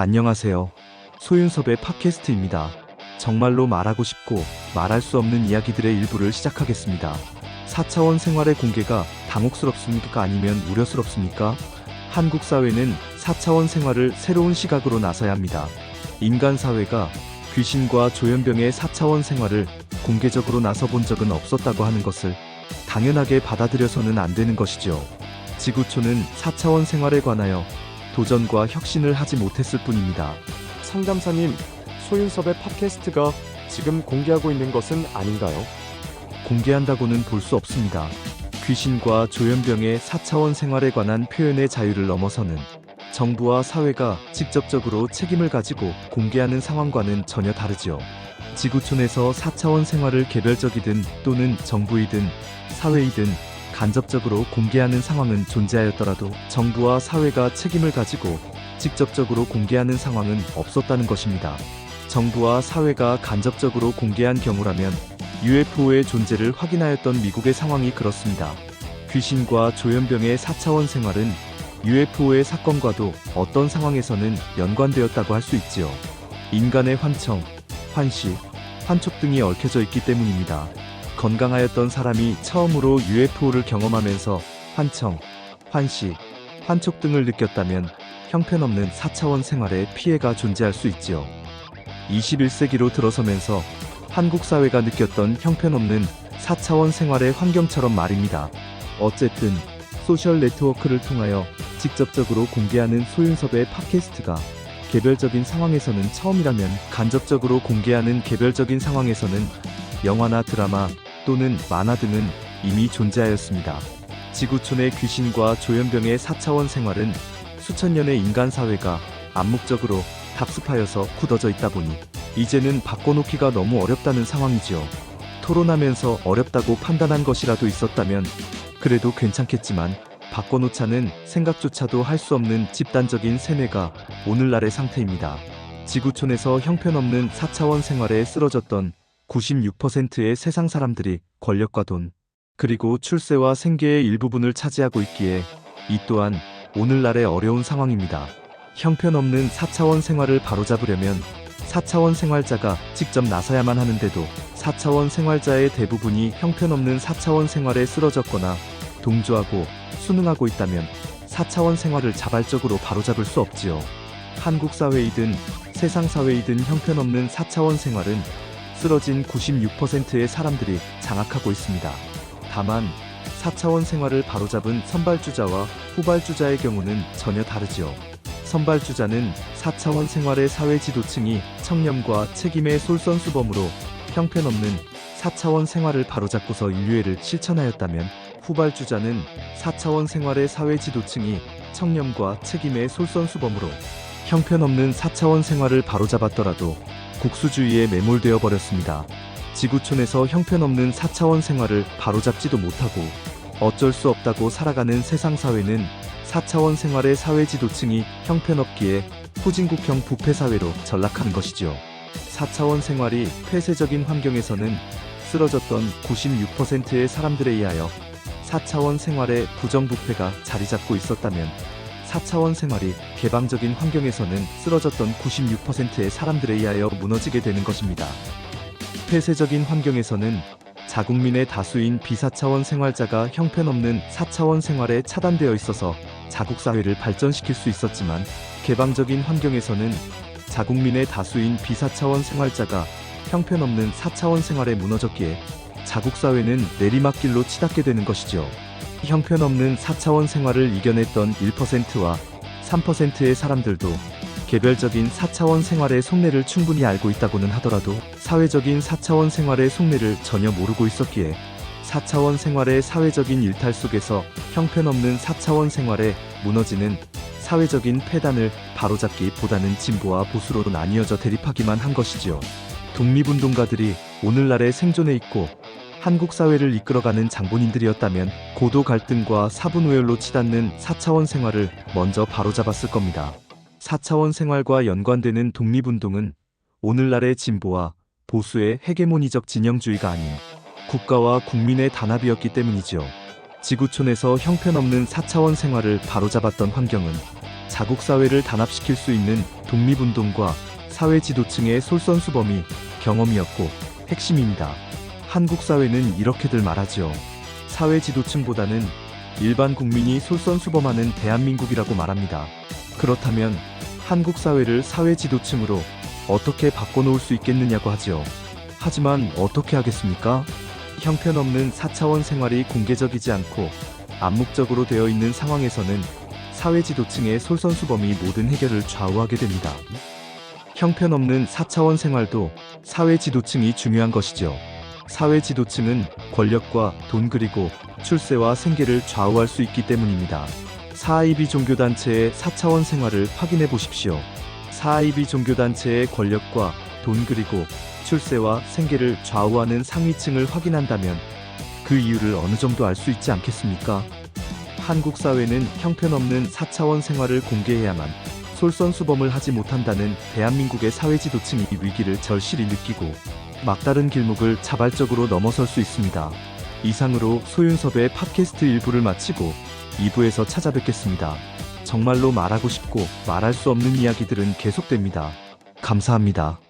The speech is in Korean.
안녕하세요. 소윤섭의 팟캐스트입니다. 정말로 말하고 싶고 말할 수 없는 이야기들의 일부를 시작하겠습니다. 4차원 생활의 공개가 당혹스럽습니까? 아니면 우려스럽습니까? 한국 사회는 4차원 생활을 새로운 시각으로 나서야 합니다. 인간 사회가 귀신과 조현병의 4차원 생활을 공개적으로 나서 본 적은 없었다고 하는 것을 당연하게 받아들여서는 안 되는 것이죠. 지구촌은 4차원 생활에 관하여 도전과 혁신을 하지 못했을 뿐입니다. 상담사님, 소윤섭의 팟캐스트가 지금 공개하고 있는 것은 아닌가요? 공개한다고는 볼 수 없습니다. 귀신과 조현병의 4차원 생활에 관한 표현의 자유를 넘어서는 정부와 사회가 직접적으로 책임을 가지고 공개하는 상황과는 전혀 다르지요. 지구촌에서 4차원 생활을 개별적이든 또는 정부이든 사회이든 간접적으로 공개하는 상황은 존재하였더라도 정부와 사회가 책임을 가지고 직접적으로 공개하는 상황은 없었다는 것입니다. 정부와 사회가 간접적으로 공개한 경우라면 UFO의 존재를 확인하였던 미국의 상황이 그렇습니다. 귀신과 조현병의 4차원 생활은 UFO의 사건과도 어떤 상황에서는 연관되었다고 할 수 있지요. 인간의 환청, 환시, 환촉 등이 얽혀져 있기 때문입니다. 건강하였던 사람이 처음으로 UFO를 경험하면서 환청, 환시, 환촉 등을 느꼈다면 형편없는 4차원 생활에 피해가 존재할 수 있지요. 21세기로 들어서면서 한국 사회가 느꼈던 형편없는 4차원 생활의 환경처럼 말입니다. 어쨌든 소셜 네트워크를 통하여 직접적으로 공개하는 소윤섭의 팟캐스트가 개별적인 상황에서는 처음이라면 간접적으로 공개하는 개별적인 상황에서는 영화나 드라마 또는 만화 등은 이미 존재하였습니다. 지구촌의 귀신과 조현병의 4차원 생활은 수천 년의 인간 사회가 암묵적으로 답습하여서 굳어져 있다 보니 이제는 바꿔놓기가 너무 어렵다는 상황이지요. 토론하면서 어렵다고 판단한 것이라도 있었다면 그래도 괜찮겠지만 바꿔놓자는 생각조차도 할 수 없는 집단적인 세뇌가 오늘날의 상태입니다. 지구촌에서 형편없는 4차원 생활에 쓰러졌던 96%의 세상 사람들이 권력과 돈, 그리고 출세와 생계의 일부분을 차지하고 있기에 이 또한 오늘날의 어려운 상황입니다. 형편없는 4차원 생활을 바로잡으려면 4차원 생활자가 직접 나서야만 하는데도 4차원 생활자의 대부분이 형편없는 4차원 생활에 쓰러졌거나 동조하고 순응하고 있다면 4차원 생활을 자발적으로 바로잡을 수 없지요. 한국 사회이든 세상 사회이든 형편없는 4차원 생활은 쓰러진 96%의 사람들이 장악하고 있습니다. 다만 4차원 생활을 바로잡은 선발주자와 후발주자의 경우는 전혀 다르지요. 선발주자는 4차원 생활의 사회 지도층이 청렴과 책임의 솔선수범으로 형편없는 4차원 생활을 바로잡고서 인류애를 실천하였다면 후발주자는 4차원 생활의 사회 지도층이 청렴과 책임의 솔선수범으로 형편없는 4차원 생활을 바로잡았더라도 국수주의에 매몰되어 버렸습니다. 지구촌에서 형편없는 4차원 생활을 바로잡지도 못하고 어쩔 수 없다고 살아가는 세상 사회는 4차원 생활의 사회 지도층이 형편없기에 후진국형 부패 사회로 전락하는 것이지요. 4차원 생활이 폐쇄적인 환경에서는 쓰러졌던 96%의 사람들에 의하여 4차원 생활의 부정부패가 자리 잡고 있었다면 4차원 생활이 개방적인 환경에서는 쓰러졌던 96%의 사람들에 의하여 무너지게 되는 것입니다. 폐쇄적인 환경에서는 자국민의 다수인 비사차원 생활자가 형편없는 4차원 생활에 차단되어 있어서 자국 사회를 발전시킬 수 있었지만 개방적인 환경에서는 자국민의 다수인 비사차원 생활자가 형편없는 4차원 생활에 무너졌기에 자국 사회는 내리막길로 치닫게 되는 것이죠. 형편없는 4차원 생활을 이겨냈던 1%와 3%의 사람들도 개별적인 4차원 생활의 속내를 충분히 알고 있다고는 하더라도 사회적인 4차원 생활의 속내를 전혀 모르고 있었기에 4차원 생활의 사회적인 일탈 속에서 형편없는 4차원 생활에 무너지는 사회적인 폐단을 바로잡기 보다는 진보와 보수로 나뉘어져 대립하기만 한 것이지요. 독립운동가들이 오늘날의 생존에 있고 한국 사회를 이끌어가는 장본인들이었다면 고도 갈등과 사분오열로 치닫는 4차원 생활을 먼저 바로잡았을 겁니다. 4차원 생활과 연관되는 독립운동은 오늘날의 진보와 보수의 헤게모니적 진영주의가 아닌 국가와 국민의 단합이었기 때문이지요. 지구촌에서 형편없는 4차원 생활을 바로잡았던 환경은 자국 사회를 단합시킬 수 있는 독립운동과 사회 지도층의 솔선수범이 경험이었고 핵심입니다. 한국 사회는 이렇게들 말하죠. 사회 지도층보다는 일반 국민이 솔선수범하는 대한민국이라고 말합니다. 그렇다면 한국 사회를 사회 지도층으로 어떻게 바꿔놓을 수 있겠느냐고 하죠. 하지만 어떻게 하겠습니까? 형편없는 4차원 생활이 공개적이지 않고 암묵적으로 되어 있는 상황에서는 사회 지도층의 솔선수범이 모든 해결을 좌우하게 됩니다. 형편없는 4차원 생활도 사회 지도층이 중요한 것이죠. 사회 지도층은 권력과 돈 그리고 출세와 생계를 좌우할 수 있기 때문입니다. 사이비 종교단체의 4차원 생활을 확인해 보십시오. 사이비 종교단체의 권력과 돈 그리고 출세와 생계를 좌우하는 상위층을 확인한다면 그 이유를 어느 정도 알 수 있지 않겠습니까? 한국 사회는 형편없는 4차원 생활을 공개해야만 솔선수범을 하지 못한다는 대한민국의 사회지도층이 위기를 절실히 느끼고 막다른 길목을 자발적으로 넘어설 수 있습니다. 이상으로 소윤섭의 팟캐스트 일부를 마치고 2부에서 찾아뵙겠습니다. 정말로 말하고 싶고 말할 수 없는 이야기들은 계속됩니다. 감사합니다.